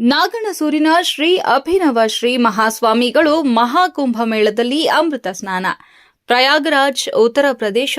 ನಾಗಣಸೂರಿನ ಶ್ರೀ ಅಭಿನವ ಶ್ರೀ ಮಹಾಸ್ವಾಮಿಗಳು ಮಹಾಕುಂಭ ಮೇಳದಲ್ಲಿ ಅಮೃತ ಸ್ನಾನ. ಪ್ರಯಾಗರಾಜ್, ಉತ್ತರ ಪ್ರದೇಶ,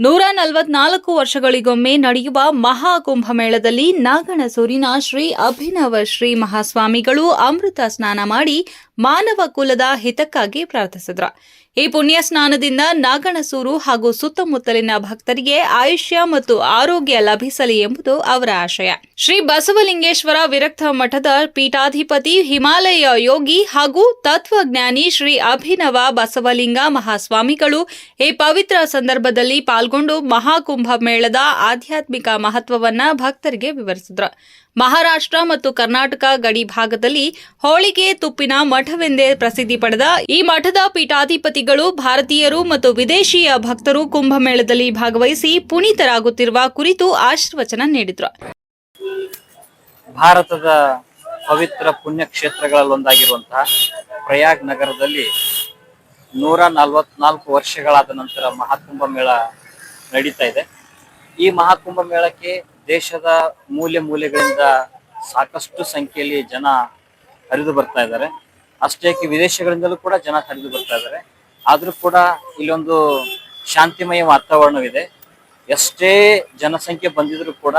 ನೂರ ನಲವತ್ನಾಲ್ಕು ವರ್ಷಗಳಿಗೊಮ್ಮೆ ನಡೆಯುವ ಮಹಾಕುಂಭ ಮೇಳದಲ್ಲಿ ನಾಗಣಸೂರಿನ ಶ್ರೀ ಅಭಿನವ ಶ್ರೀ ಮಹಾಸ್ವಾಮಿಗಳು ಅಮೃತ ಸ್ನಾನ ಮಾಡಿ ಮಾನವ ಕುಲದ ಹಿತಕ್ಕಾಗಿ ಪ್ರಾರ್ಥಿಸಿದ್ರು. ಈ ಪುಣ್ಯ ಸ್ನಾನದಿಂದ ನಾಗಣಸೂರು ಹಾಗೂ ಸುತ್ತಮುತ್ತಲಿನ ಭಕ್ತರಿಗೆ ಆಯುಷ್ಯ ಮತ್ತು ಆರೋಗ್ಯ ಲಭಿಸಲಿ ಎಂಬುದು ಅವರ ಆಶಯ. ಶ್ರೀ ಬಸವಲಿಂಗೇಶ್ವರ ವಿರಕ್ತ ಮಠದ ಪೀಠಾಧಿಪತಿ, ಹಿಮಾಲಯ ಯೋಗಿ ಹಾಗೂ ತತ್ವಜ್ಞಾನಿ ಶ್ರೀ ಅಭಿನವ ಬಸವಲಿಂಗ ಮಹಾಸ್ವಾಮಿಗಳು ಈ ಪವಿತ್ರ ಸಂದರ್ಭದಲ್ಲಿ ಪಾಲ್ಗೊಂಡು ಮಹಾಕುಂಭ ಮೇಳದ ಆಧ್ಯಾತ್ಮಿಕ ಮಹತ್ವವನ್ನ ಭಕ್ತರಿಗೆ ವಿವರಿಸಿದ್ರು. ಮಹಾರಾಷ್ಟ್ರ ಮತ್ತು ಕರ್ನಾಟಕ ಗಡಿ ಭಾಗದಲ್ಲಿ ಹೋಳಿಗೆ ತುಪ್ಪಿನ ಮಠವೆಂದೇ ಪ್ರಸಿದ್ಧಿ ಪಡೆದ ಈ ಮಠದ ಪೀಠಾಧಿಪತಿಗಳು ಭಾರತೀಯರು ಮತ್ತು ವಿದೇಶಿಯ ಭಕ್ತರು ಕುಂಭಮೇಳದಲ್ಲಿ ಭಾಗವಹಿಸಿ ಪುನೀತರಾಗುತ್ತಿರುವ ಕುರಿತು ಆಶೀರ್ವಚನ ನೀಡಿದ್ರು. ಭಾರತದ ಪವಿತ್ರ ಪುಣ್ಯ ಕ್ಷೇತ್ರಗಳಲ್ಲೊಂದಾಗಿರುವಂತಹ ಪ್ರಯಾಗ್ ನಗರದಲ್ಲಿ ನೂರ ನಲವತ್ನಾಲ್ಕು ವರ್ಷಗಳಾದ ನಂತರ ಮಹಾಕುಂಭ ಮೇಳ ನಡೀತಾ ಇದೆ. ಈ ಮಹಾಕುಂಭ ಮೇಳಕ್ಕೆ ದೇಶದ ಮೂಲೆ ಮೂಲೆಗಳಿಂದ ಸಾಕಷ್ಟು ಸಂಖ್ಯೆಯಲ್ಲಿ ಜನ ಹರಿದು ಬರ್ತಾ ಇದ್ದಾರೆ. ಅಷ್ಟೇ ಏಕೆ ವಿದೇಶಗಳಿಂದಲೂ ಕೂಡ ಜನ ಹರಿದು ಬರ್ತಾ ಇದ್ದಾರೆ. ಆದ್ರೂ ಕೂಡ ಇಲ್ಲೊಂದು ಶಾಂತಿಮಯ ವಾತಾವರಣವಿದೆ. ಎಷ್ಟೇ ಜನಸಂಖ್ಯೆ ಬಂದಿದ್ರು ಕೂಡ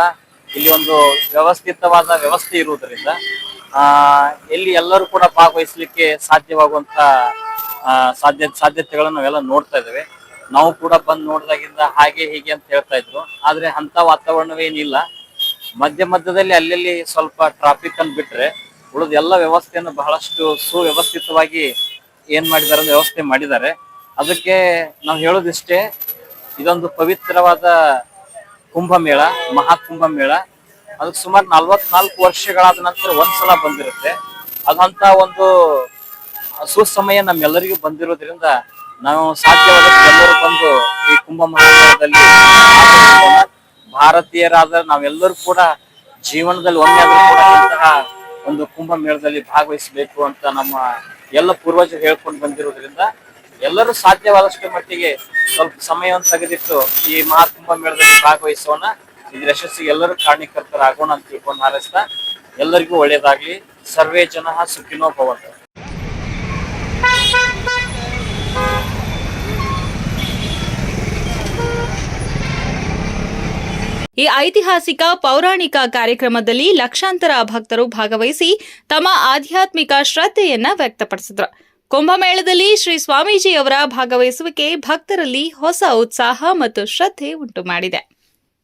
ಇಲ್ಲಿ ಒಂದು ವ್ಯವಸ್ಥಿತವಾದ ವ್ಯವಸ್ಥೆ ಇರುವುದರಿಂದ, ಆ ಇಲ್ಲಿ ಎಲ್ಲರೂ ಕೂಡ ಭಾಗವಹಿಸಲಿಕ್ಕೆ ಸಾಧ್ಯವಾಗುವಂತ ಸಾಧ್ಯ, ಸಾಧ್ಯತೆಗಳನ್ನು ನಾವೆಲ್ಲ ನೋಡ್ತಾ ಇದ್ದೇವೆ. ನಾವು ಕೂಡ ಬಂದು ನೋಡಿದಾಗಿಂದ ಹಾಗೆ ಹೀಗೆ ಅಂತ ಹೇಳ್ತಾ ಇದ್ರು. ಆದ್ರೆ ಅಂತ ವಾತಾವರಣವೇನಿಲ್ಲ. ಮಧ್ಯ ಮಧ್ಯದಲ್ಲಿ ಅಲ್ಲಲ್ಲಿ ಸ್ವಲ್ಪ ಟ್ರಾಫಿಕ್ ಅನ್ ಬಿಟ್ರೆ ಉಳಿದ ಎಲ್ಲ ವ್ಯವಸ್ಥೆಯನ್ನು ಬಹಳಷ್ಟು ಸುವ್ಯವಸ್ಥಿತವಾಗಿ ಏನ್ ಮಾಡಿದ್ದಾರೆ ಅಂದ್ರೆ ವ್ಯವಸ್ಥೆ ಮಾಡಿದ್ದಾರೆ ಅದಕ್ಕೆ ನಾವು ಹೇಳೋದಿಷ್ಟೇ ಇದೊಂದು ಪವಿತ್ರವಾದ ಕುಂಭಮೇಳ, ಮಹಾಕುಂಭಮೇಳ ಅದಕ್ಕೆ ಸುಮಾರು ನಲ್ವತ್ನಾಲ್ಕು ವರ್ಷಗಳಾದ ನಂತರ ಒಂದ್ಸಲ ಬಂದಿರುತ್ತೆ ಅದಂತ ಒಂದು ಸುಸಮಯ ನಮ್ಮೆಲ್ಲರಿಗೂ ಬಂದಿರೋದ್ರಿಂದ ನಾವು ಸಾಧ್ಯವಾದಷ್ಟು ಎಲ್ಲರೂ ಬಂದು ಈ ಕುಂಭ ಭಾಗವಹಿಸೋಣ. ಭಾರತೀಯರಾದ ನಾವೆಲ್ಲರೂ ಕೂಡ ಜೀವನದಲ್ಲಿ ಒಮ್ಮೆ ಆದ್ರೂ ಕೂಡ ಇಂತಹ ಒಂದು ಕುಂಭಮೇಳದಲ್ಲಿ ಭಾಗವಹಿಸಬೇಕು ಅಂತ ನಮ್ಮ ಎಲ್ಲ ಪೂರ್ವಜರು ಹೇಳ್ಕೊಂಡು ಬಂದಿರೋದ್ರಿಂದ ಎಲ್ಲರೂ ಸಾಧ್ಯವಾದಷ್ಟು ಮಟ್ಟಿಗೆ ಸ್ವಲ್ಪ ಸಮಯವನ್ನು ತೆಗೆದಿಟ್ಟು ಈ ಮಹಾ ಕುಂಭಮೇಳದಲ್ಲಿ ಭಾಗವಹಿಸೋಣ. ಇದ್ರ ಯಶಸ್ಸಿಗೆ ಎಲ್ಲರೂ ಕಾರಣೀಕರ್ತರಾಗೋಣ ಅಂತ ತಿಳ್ಕೊಂಡು ಹಾರೈಸ್ತಾ ಎಲ್ಲರಿಗೂ ಒಳ್ಳೇದಾಗ್ಲಿ ಸರ್ವೇ ಜನ ಸುಖಿನೋ ಈ ಐತಿಹಾಸಿಕ ಪೌರಾಣಿಕ ಕಾರ್ಯಕ್ರಮದಲ್ಲಿ ಲಕ್ಷಾಂತರ ಭಕ್ತರು ಭಾಗವಹಿಸಿ ತಮ್ಮ ಆಧ್ಯಾತ್ಮಿಕ ಶ್ರದ್ಧೆಯನ್ನ ವ್ಯಕ್ತಪಡಿಸಿದ್ರು. ಕುಂಭಮೇಳದಲ್ಲಿ ಶ್ರೀ ಸ್ವಾಮೀಜಿಯವರ ಭಾಗವಹಿಸುವಿಕೆ ಭಕ್ತರಲ್ಲಿ ಹೊಸ ಉತ್ಸಾಹ ಮತ್ತು ಶ್ರದ್ಧೆ ಉಂಟು ಮಾಡಿದೆ